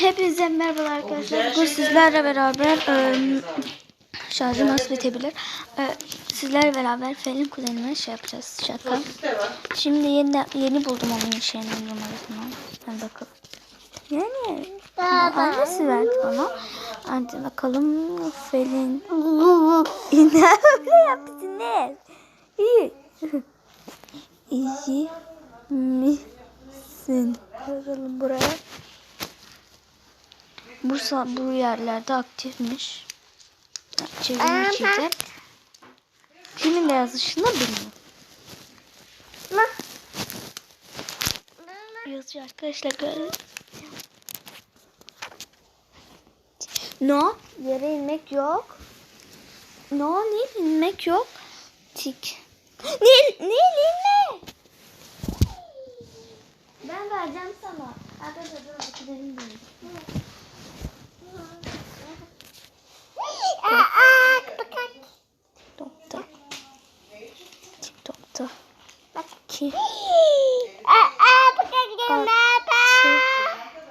Hepinize merhaba arkadaşlar. Bugün sizlerle beraber e, şarjım az bitebilir. E, sizlerle beraber Felin kuzenime şey yapacağız. Şaka. Şimdi yeni, yeni buldum onun şeyinin numarasını. Ben bakalım. Yani annesi verdi bana. Hadi bakalım Felin. ne öyle yaptın ne? İyi. İyi misin? Yazalım buraya. Bursa bu yerlerde aktifmiş. Çevrim içinde. Kiminle yazışını bilmiyorum. Yazıyor arkadaşlar. No. Yere inmek yok. No. Nil inmek yok. Tik. Nil. Nil inme. Ben vereceğim sana. Arkadaşlar dur gidelim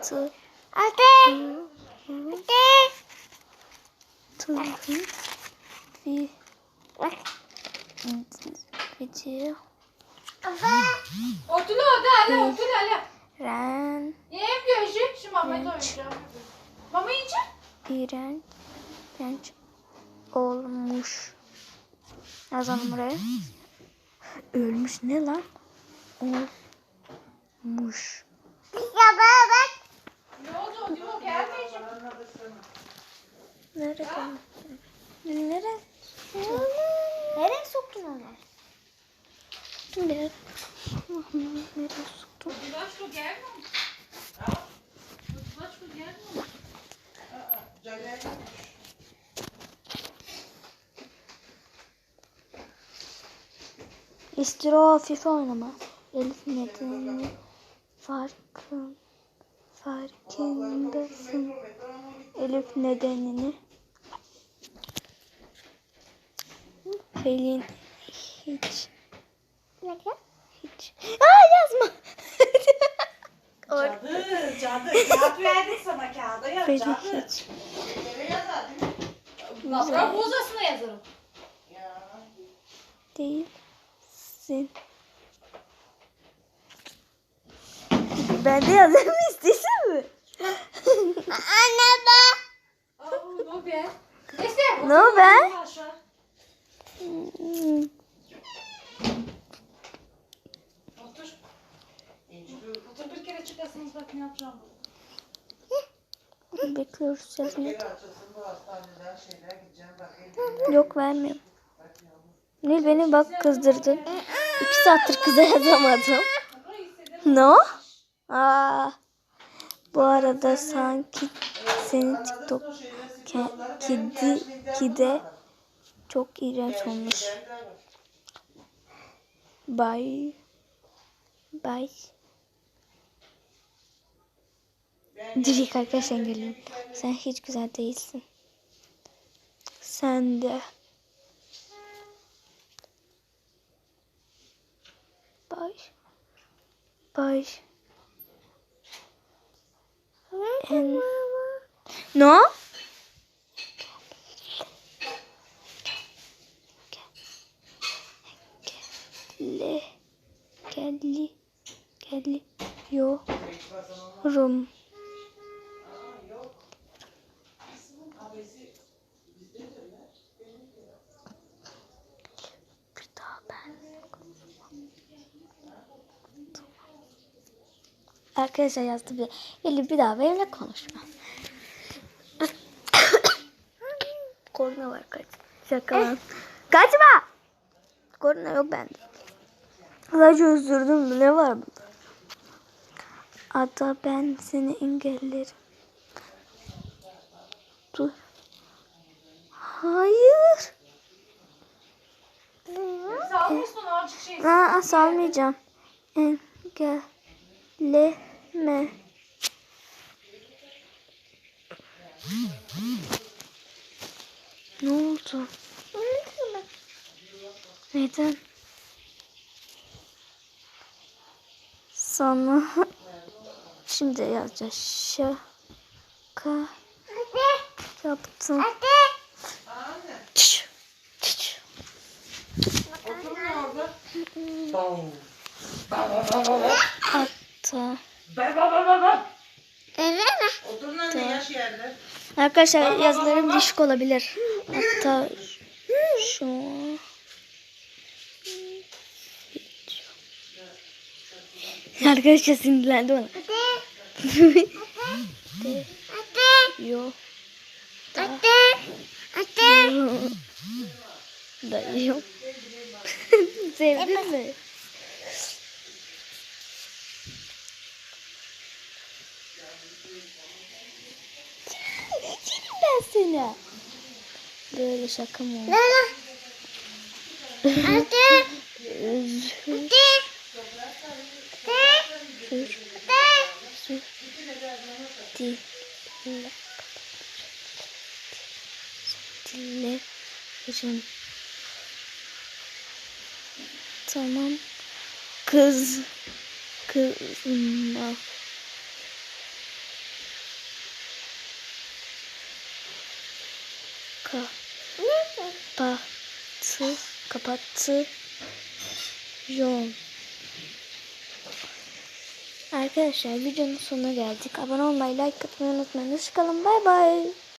Tı. Tı. Vi. Video. Otur orada hele otur hele. Ren. Ne yapıyorsun? Şu mamayı doyuracağım. Mama yiyecek. İğrenç. İğrenç olmuş. Yazalım buraya. Ölmüş ne lan? Olmuş. Ne oldu? O diyor gelmeyecek. Nerede? Nereye? Nereye soktun onu? Nereye? Nereye soktun? Başka gelmiyor mu? Başka gelmiyor mu? İstiro FIFA oynama. Elif nedeni farkın farkındasın. Elif nedenini. Pelin hiç hiç. Aa yazma. Cadı, cadı. Kağıt verdik sana kağıda yaz. Pelin Cadı. hiç. Eve yazar değil mi? Bırak buzasına yazarım. Ya. değilsin. Ben de mu? Be. Neyse. Ne be? Aşağı. Hmm, Otur. Otur bir kere çıkarsınız bak ne yapacağım. Bekliyoruz bakayım. Yok vermiyorum. Nil beni bak kızdırdın. İki saattir kıza yazamadım. No? Aa, bu arada sanki senin TikTok ke- kidi kide çok iğrenç olmuş. Bye. Bye. Direkt arkadaş engelliyorum. Sen hiç güzel değilsin. Sen de. Bye. Bye. Euh... Non? Cali, Cali, Cali, Yo, Arkadaşlar yazdı bir. Eli bir daha benimle konuşma. Korna var kaç. Şaka lan. Kaçma. Korna yok bende. Sadece özürdüm mü? Ne var bunda? Ada ben seni engellerim. Dur. Hayır. Salmıyorsun azıcık şey. Aa, salmayacağım. Engelleme. Ne oldu? Neden? Sana şimdi yazacağız. Şa Şaka. Yaptım. Oturma orada. Bam. Hatta. Ba ba ba ba ba. Oturun anne yaş yerler. Arkadaşlar yazılarım düşük olabilir. Hatta şu Arkadaşlar sinirlendi bana. Yo. Yo. Da yo. Sevdin mi? Yerim ben seni. Böyle şaka mı? olur? Dille. Dille. Hocam. Tamam. Kız. Kızma. Kapattı. Kapattı. Yol. Arkadaşlar videonun sonuna geldik. Abone olmayı, like atmayı unutmayın. Hoşçakalın. Bay bay.